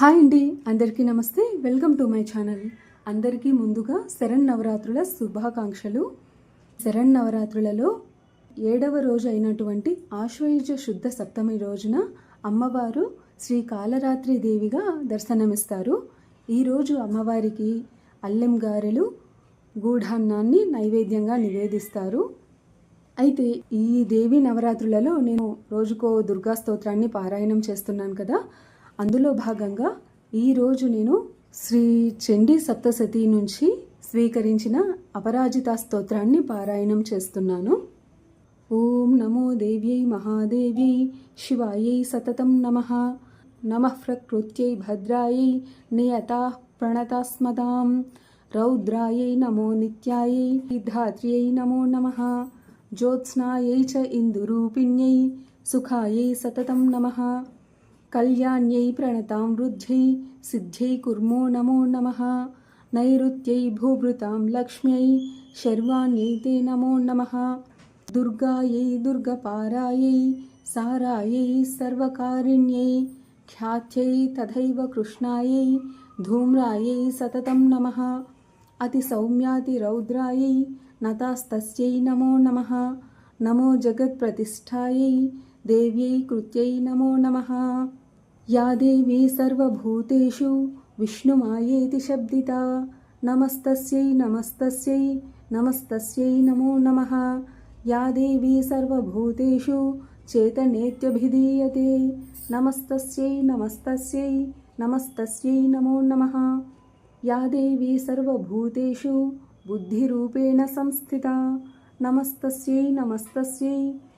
Hi అండి. అందరికీ నమస్తే. Welcome to my channel. అందరికీ ముందుగా శరణ్ నవరాత్రుల శుభాకాంక్షలు. శరణ్ నవరాత్రులలో ఏడవ రోజు అయినటువంటి ఆశ్వయుజ శుద్ధ సప్తమి రోజున అమ్మవారు శ్రీ కాలరాత్రి దేవిగా దర్శనమిస్తారు. ఈరోజు అమ్మవారికి అల్లెం గారెలు గూఢాన్నాన్ని నైవేద్యంగా నివేదిస్తారు. అయితే ఈ దేవి నవరాత్రులలో నేను రోజుకో దుర్గా స్తోత్రాన్ని పారాయణం చేస్తున్నాను కదా. అందులో భాగంగా ఈరోజు నేను శ్రీ చండీ సప్తసతి నుంచి స్వీకరించిన అపరాజిత స్తోత్రాన్ని పారాయణం చేస్తున్నాను. ఓం నమో దేవ్యై మహాదేవ్యై శివాయై సతతం నమ. నమ ప్రకృత్యై భద్రాయై నియతా ప్రణతాస్మదాం. రౌద్రాయై నమో నిత్యాయై ధాత్ర్యై నమో నమః. జ్యోత్స్నాయై చ ఇందురూపిణ్యై సుఖాయై సతతం నమః. కళ్యాణ్యై ప్రణతాం వృద్ధ్యై సిద్ధ్యై కుర్మో నమో నమ నైరుత్యై భూభృతాం లక్ష్మ్యై శర్వాణ్యై తే నమో నమ దుర్గాయై దుర్గపారాయై సారాయై సర్వకారిణ్యై ఖ్యాత్యై తథైవ కృష్ణాయై ధూమ్రాయై సతతం నమః అతిసౌమ్యాతిరౌద్రాయై నతాస్తస్యై నమో నమ నమో జగత్ప్రతిష్ఠాయై देव्यै कृत्यै नमो नमः। या देवी सर्वभूतेषु विष्णुमायेति शब्दिता। नमस्तस्यै नमस्तस्यै नमस्तस्यै नमो नमः। या देवी सर्वभूतेषु चेतनेत्यभिधीयते। नमस्तस्यै नमस्तस्यै नमस्तस्यै नमो नमः। या देवी सर्वभूतेषु बुद्धिरूपेण संस्थिता। नमस्तस्यै नमस्तस्यै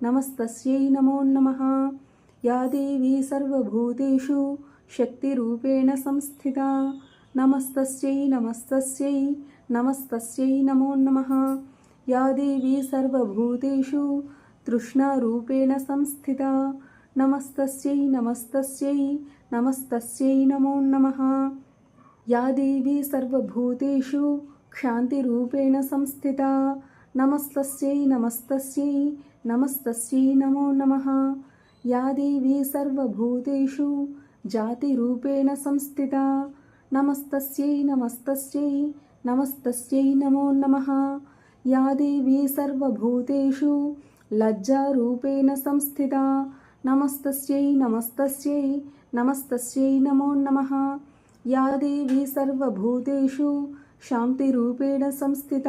నమస్తస్యై నమో నమ యా దేవీ సర్వభూతేషు శక్తిరూపేణ సంస్థిత నమస్తస్యై నమస్తస్యై నమస్తస్యై నమో నమ యా దేవీ సర్వభూతేషు తృష్ణారూపేణ సంస్థిత నమస్తస్యై నమస్తస్యై నమస్తస్యై నమో నమ యా దేవీ సర్వభూతేషు క్షాంతిరూపేణ సంస్థిత నమస్తస్యై నమస్తస్యై నమస్తస్యై నమో నమ. యా దేవీ సర్వభూతేషు జాతిరూపేణ సంస్థిత. నమస్తస్యై నమస్తస్యై నమస్తస్యై నమో నమ. యా దేవీ సర్వభూతేషు లజ్జారూపేణ సంస్థిత. నమస్తస్యై నమస్తస్యై నమస్తస్యై నమో నమ. యా దేవీ సర్వభూతేషు శాంతిరూపేణ సంస్థిత.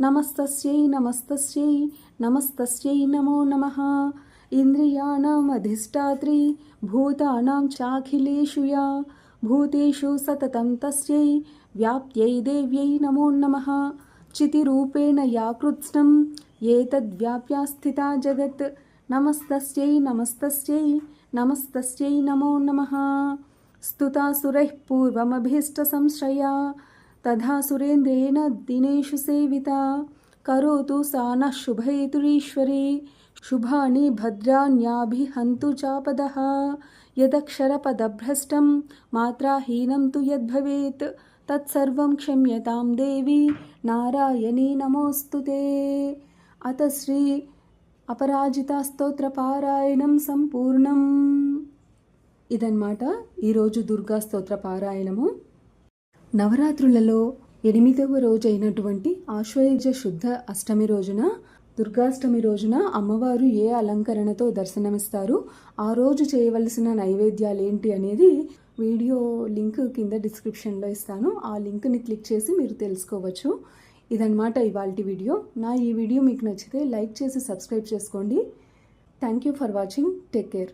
नमस्तस्यै नमस्तस्यै नमस्तस्यै नमो नमः। इन्द्रियाणामधिष्ठात्री भूतानां चाखिलेषु या। भूतेषु सततं तस्यै व्याप्त्यै देव्यै नमो नमः। चितिरूपेण या कृत्स्नम् एतद्व्याप्या स्थिता जगत्। नमस्तस्यै नमस्तस्यै नमस्तस्यै नमो नमः। स्तुतासुरैः पूर्वमभीष्टसंश्रया। तथा सुरेन्द्रेण दिनेषु सेविता करोतु सा नः शुभैतुरीश्वरी शुभानि भद्राण्याभिहन्तु चापदः यदक्षरपदभ्रष्टं मात्राहीनं तु यद्भवेत् तत्सर्वं क्षम्यतां देवी नारायणी नमोऽस्तु ते अथ श्री అపరాజితాస్తోత్రపారాయణం సంపూర్ణం ఇదన్నమాట ఈరోజు దుర్గా స్తోత్ర పారాయణము నవరాత్రులలో ఎనిమిదవ రోజు అయినటువంటి ఆశ్వయుజ శుద్ధ అష్టమి రోజున దుర్గాష్టమి రోజున అమ్మవారు ఏ అలంకరణతో దర్శనమిస్తారు ఆ రోజు చేయవలసిన నైవేద్యాలు ఏంటి అనేది వీడియో లింక్ కింద డిస్క్రిప్షన్లో ఇస్తాను. ఆ లింక్ని క్లిక్ చేసి మీరు తెలుసుకోవచ్చు. ఇదనమాట ఇవాళ వీడియో. నా ఈ వీడియో మీకు నచ్చితే లైక్ చేసి సబ్స్క్రైబ్ చేసుకోండి. Thank you for watching. Take care.